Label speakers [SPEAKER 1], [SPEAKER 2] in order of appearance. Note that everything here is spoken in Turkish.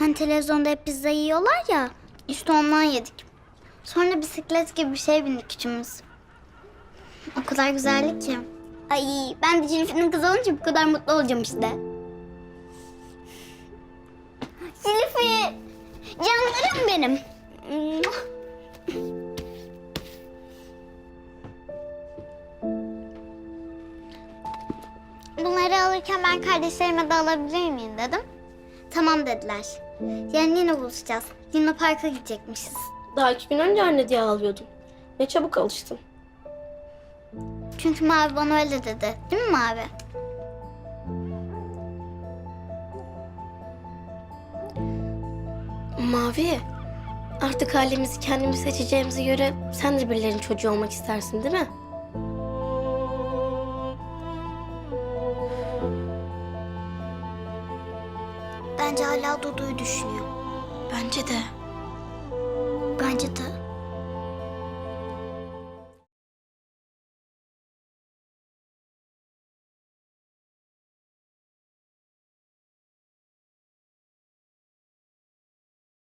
[SPEAKER 1] Hani televizyonda hep pizza yiyorlar ya. İşte ondan yedik. Sonra bisiklet gibi bir şey bindik üçümüz. O kadar güzeldi ki. Ay ben de Cilfi'nin kızı olunca bu kadar mutlu olacağım işte. Cilfi! Canlarım benim. Bunları alırken ben kardeşlerime de alabilir miyim dedim. Tamam dediler. Yarın yine buluşacağız. Yine parka gidecekmişiz.
[SPEAKER 2] Daha iki gün önce anne diye ağlıyordun. Ne çabuk alıştın.
[SPEAKER 1] Çünkü Mavi bana öyle dedi. Değil mi Mavi?
[SPEAKER 2] Mavi, artık halimizi kendimiz seçeceğimize göre sen de birilerinin çocuğu olmak istersin değil mi?
[SPEAKER 1] Bence hala Dudu'yu düşünüyor.
[SPEAKER 2] Bence de.
[SPEAKER 1] Bence de.